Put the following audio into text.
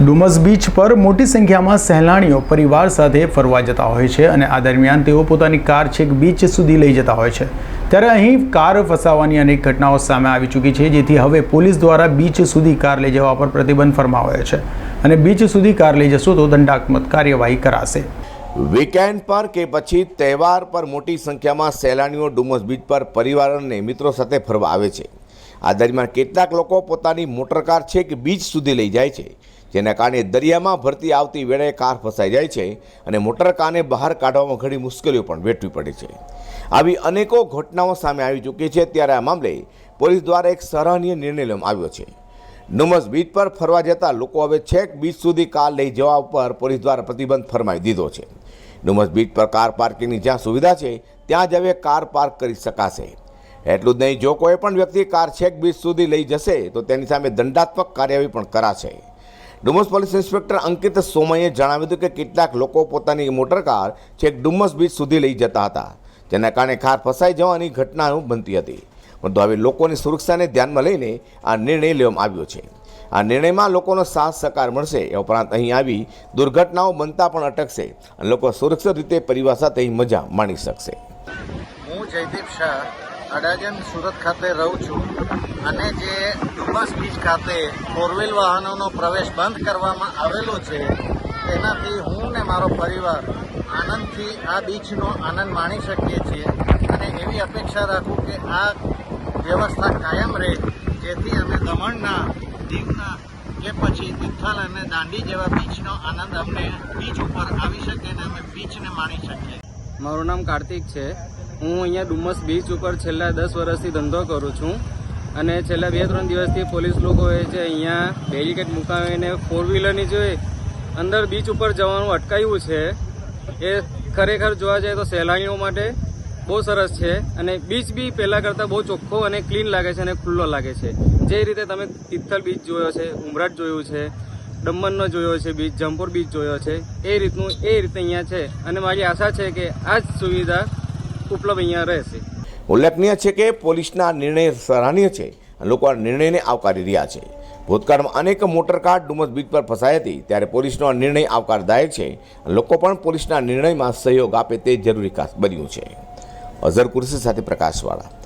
Dumas beach પર મોટી સંખ્યામાં સહેલાણીઓ પરિવાર સાથે ફરવા જતા હોય છે અને આ દરમિયાન તેઓ પોતાની કાર છેક બીચ સુધી લઈ જતા હોય છે. ત્યારે અહીં કાર ફસાવાની અનેક ઘટનાઓ સામે આવી ચૂકી છે, જેથી હવે પોલીસ દ્વારા બીચ સુધી કાર લઈ જવા પર પ્રતિબંધ ફરમાવાયો છે અને બીચ સુધી કાર લઈ જશો તો દંડાત્મક કાર્યવાહી કરાશે. વીકેન્ડ પર કે પછી તહેવાર પર મોટી સંખ્યામાં સહેલાણીઓ ડુમસ બીચ પર પરિવાર અને મિત્રો સાથે ફરવા આવે છે. આ દરમિયાન કેટલાક લોકો પોતાની મોટરકાર છેક બીચ સુધી લઈ જાય છે. જેના કારણે દરિયામાં ભરતી આવતી વેળાએ કાર ફસાઈ જાય છે અને મોટર કારને બહાર કાઢવામાં ઘણી મુશ્કેલીઓ પણ વેઠવી પડે છે. આવી અનેકો ઘટનાઓ સામે આવી ચૂકી છે ત્યારે આ મામલે પોલીસ દ્વારા એક સરાહનીય નિર્ણય લેવામાં આવ્યો છે. ડુમસ બીચ પર ફરવા જતા લોકો હવે છેક બીચ સુધી કાર લઈ જવા ઉપર પોલીસ દ્વારા પ્રતિબંધ ફરમાવી દીધો છે. ડુમસ બીચ પર કાર પાર્કિંગની જ્યાં સુવિધા છે, ત્યાં જ હવે કાર પાર્ક કરી શકાશે. એટલું જ નહીં, જો કોઈ પણ વ્યક્તિ કાર છેક બીચ સુધી લઈ જશે, તો તેની સામે દંડાત્મક કાર્યવાહી પણ કરાશે. ડુમસ પોલીસ ઇન્સ્પેક્ટર અંકિત સોમયે જણાવ્યું હતું કે કેટલાક લોકો પોતાની મોટર કાર છેક ડુમસ બીચ સુધી લઈ જતા હતા, જેના કારણે કાર ફસાઈ જવાની ઘટનાઓ બનતી હતી. પરંતુ હવે લોકોની સુરક્ષાને ધ્યાનમાં લઈને આ નિર્ણય લેવામાં આવ્યો છે. આ નિર્ણયમાં લોકોનો સાથ સહકાર મળશે એ ઉપરાંત અહીં આવી દુર્ઘટનાઓ બનતા પણ અટકશે અને લોકો સુરક્ષિત રીતે પરિવાર સાથે મજા માણી શકશે. હું જયદીપ શાહ અડાજણ સુરત ખાતે રહું છું અને જે ડુમસ બીચ ખાતે ફોરવ્હીલ વાહનોનો પ્રવેશ બંધ કરવામાં આવેલો છે તેનાથી હું ને મારો પરિવાર આનંદથી આ બીચનો આનંદ માણી શકીએ છીએ અને એવી અપેક્ષા રાખું કે આ વ્યવસ્થા કાયમ રહે, જેથી અમે દમણના, દીવના કે પછી તિથલ અને દાંડી જેવા બીચનો આનંદ અમને બીચ ઉપર આવી શકે અને અમે બીચને માણી શકીએ. મારું નામ કાર્તિક છે. હું અહીંયા ડુમસ બીચ ઉપર છેલ્લા દસ વર્ષથી ધંધો કરું છું. અને છેલ્લા બે ત્રણ દિવસથી પોલીસ લોકોએ છે અહીંયા બેરિકેડ મુકાવીને ફોર વ્હીલરની જે અંદર બીચ ઉપર જવાનું અટકાયું છે, એ ખરેખર જોવા જાય તો સહેલાણીઓ માટે બહુ સરસ છે. અને બીચ બી પહેલાં કરતાં બહુ ચોખ્ખો અને ક્લીન લાગે છે અને ખુલ્લો લાગે છે. જે રીતે તમે તિથલ બીચ જોયો છે, ઉમરાટ જોયું છે દમણનો જોયો છે, બીચ, જમપુર બીચ જોયો છે. એ રીતનું, એ રીતે અહીંયા છે. અને મારી આશા છે કે આ જ સુવિધા ઉપલબ્ધ અહીંયા રહેશે. ઉલ્લેખનીય છે કે પોલીસના નિર્ણય સરાહનીય છે. લોકો આ નિર્ણયને આવકારી રહ્યા છે. ભૂતકાળમાં અનેક મોટરકાર ડુમસ બીચ પર ફસાઈ હતી. ત્યારે પોલીસનો આ નિર્ણય આવકારદાયક છે. લોકો પણ પોલીસના નિર્ણયમાં સહયોગ આપે તે જરૂરી બન્યું છે. અઝર કુરશી સાથે પ્રકાશવાળા.